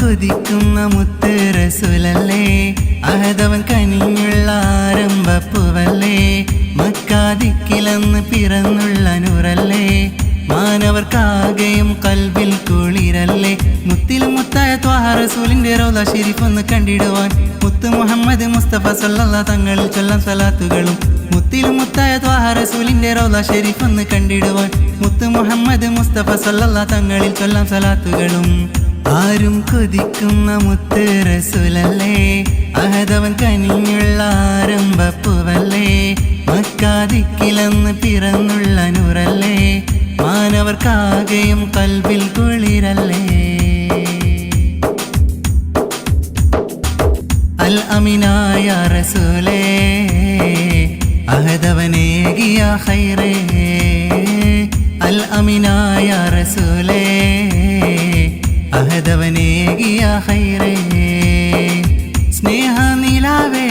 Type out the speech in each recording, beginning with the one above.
കൊതിക്കുന്ന മുത്തുരസുലല്ലേ? അഹദവൻ കനിഞ്ഞുള്ള ആരംഭപ്പുവല്ലേ മക്കാദിക്കിലെന്ന് പിറന്നുള്ള നൂറല്ലേ? മാനവർക്കാകെയും കൽവിൽ കുളിരല്ലേ? മുത്തിലും മുത്തായ ത്വാറസൂലിന്റെ റോദ ഷെരീഫ് കണ്ടിടുവാൻ മുത്ത് മുഹമ്മദ് മുസ്തഫ സല്ലല്ലാ തങ്ങളിൽ ചൊല്ലം സലാത്തുകളും മുത്തിലും മുത്തായ ത്വാറസൂലിന്റെ റോദ ഷെരീഫ് കണ്ടിടുവാൻ മുത്ത് മുഹമ്മദ് മുസ്തഫ സല്ലല്ലാ തങ്ങളിൽ ചൊല്ലം സലാത്തുകളും ആരും കൊതിക്കുന്ന മുത്തേറസുലല്ലേ? അഹദവൻ കനിഞ്ഞുള്ള ആരംഭപ്പുവല്ലേ മക്കാതിക്കിലെന്ന് പിറന്നുള്ള നൂറല്ലേ? മാനവർക്കാകെയും കൽവിൽ കുളിരല്ലേ? അൽ അമിനായ റസൂലേ അഹദവനേകിയ ഹൈറേ അഹദവനേകിയ ഹൈറേ സ്നേഹ നിലാവേ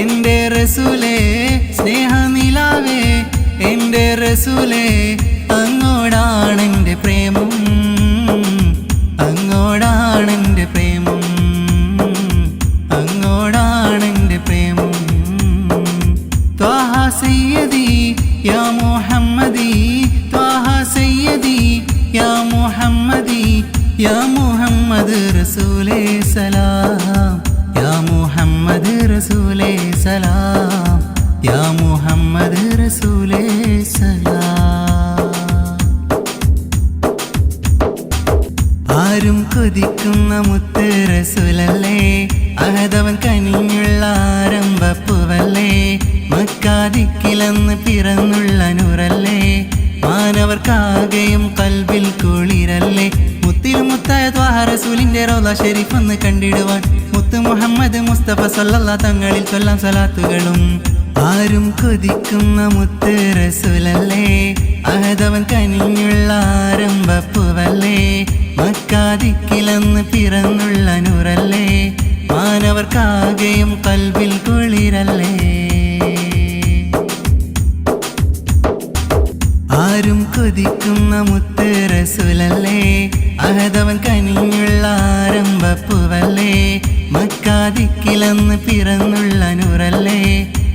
എന്റെ റസൂലേ സ്നേഹ നിലാവേ എന്റെ റസൂലേ അങ്ങോടാണെന്റെ പ്രേമം. യാ മുഹമ്മദ് റസൂലേ സലാം. യാ മുഹമ്മദ് റസൂലേ സലാം. യാ മുഹമ്മദ് റസൂലേ സലാം. ആരും കൊതിക്കുന്ന മുത്ത് റസൂലല്ലേ? അഹദവൻ കനിഞ്ഞുള്ള ആരംഭപ്പുവല്ലേ മക്കാദിക്കിലെന്ന് പിറന്നുള്ള നൂറല്ലേ? മാനവർക്കാകെയും കൽബിൽ റസൂലിന്റെ റോല ഷെരീഫ് ഒന്ന് കണ്ടിടുവാൻ. മുത്ത് മുഹമ്മദ് മുസ്തഫ സല്ലല്ല തങ്ങളിൽ ചൊല്ലാം സലാത്തുകളും. ആരും കൊതിക്കുന്ന മുത്ത് റസൂലല്ലേ? അഹദവൻ കനിഞ്ഞുള്ള ആരംഭപ്പുവല്ലേ? മക്കാതിക്കിലെന്ന് പിറന്നുള്ള നൂറല്ലേ? മാനവർക്കാകെയും കൽവിൽ കുളിരല്ലേ? ആരും കൊതിക്കുന്ന മുത്ത് റസൂലല്ലേ? അഹദവൻ കനിഞ്ഞുള്ള ആരംഭപ്പുവല്ലേ? മക്കാതിക്കിലെന്ന് പിറന്നുള്ള നൂറല്ലേ?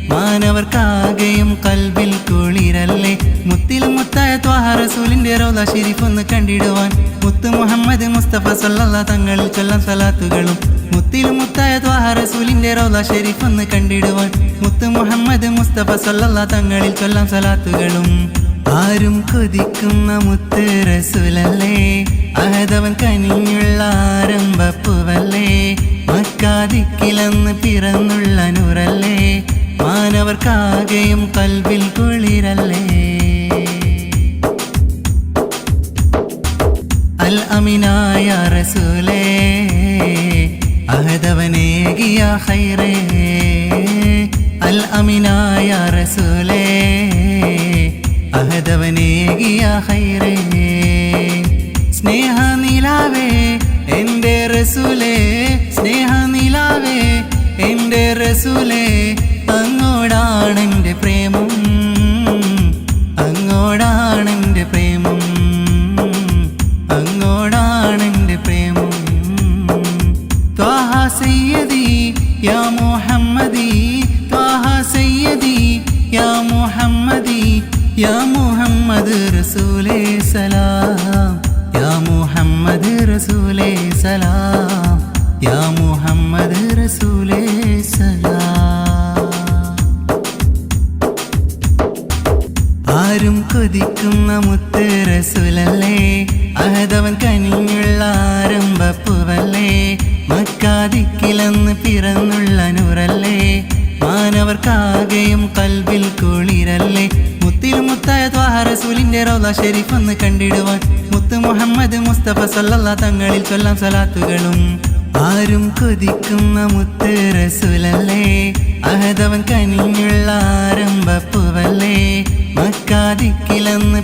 മാനവർക്കാകെയും കൽവിൽ കുളിരല്ലേ? മുത്തിലും മുത്തായ ത്വാഹറസൂലിന്റെ റോദ ഷെരീഫൊന്ന് കണ്ടിടുവാൻ മുത്ത് മുഹമ്മദ് മുസ്തഫ സല്ലല്ല തങ്ങളിൽ ചൊല്ലം സലാത്തുകളും മുത്തിലും മുത്തായ ത്വാഹറസൂലിന്റെ റോദ ഷെരീഫൊന്ന് കണ്ടിടുവാൻ മുത്ത് മുഹമ്മദ് മുസ്തഫ സല്ലല്ല തങ്ങളിൽ ചൊല്ലാം സലാത്തുകളും ആരും കൊതിക്കുന്ന മുത്ത് അഹദവൻ കനിഞ്ഞുള്ള ആരംഭപ്പുവല്ലേ മക്കാദിക്കിലെന്ന് പിറന്നുള്ള നൂറല്ലേ? മാനവർക്കാകെയും കൽവിൽ കുളിരല്ലേ? അൽ അമിനായ റസൂലേ അഹദവനേകിയ ഹൈറേ അൽ അമിനായ റസൂലേ അഹദവനേകിയ ഹൈറേ സ്നേഹ നിലാവേ എന്റെ റസൂലേ സ്നേഹ നിലാവേ എന്റെ റസൂലേ അങ്ങോടാണെന്റെ പ്രേമം പ്രേമം അങ്ങോടാണെന്റെ പ്രേമം. യാ മുഹമ്മദി യാ മുഹമ്മദ് റസൂലേ സലാം. യാ മുഹമ്മദ് റസൂലേ സലാം. യാ മുഹമ്മദ് റൗല ഷെരീഫ് ഒന്ന് കണ്ടിടുവാൻ. മുത്ത് മുഹമ്മദ് മുസ്തഫ സല്ലല്ലാ തങ്ങളിൽ ചൊല്ലാം സലാത്തുകളും. ആരും കൊതിക്കുന്ന മുത്ത് റസൂലല്ലേ? അഹദവൻ കനിഞ്ഞുള്ള ആരംഭപ്പുവല്ലേ? മക്കാദിക്കിലെന്ന്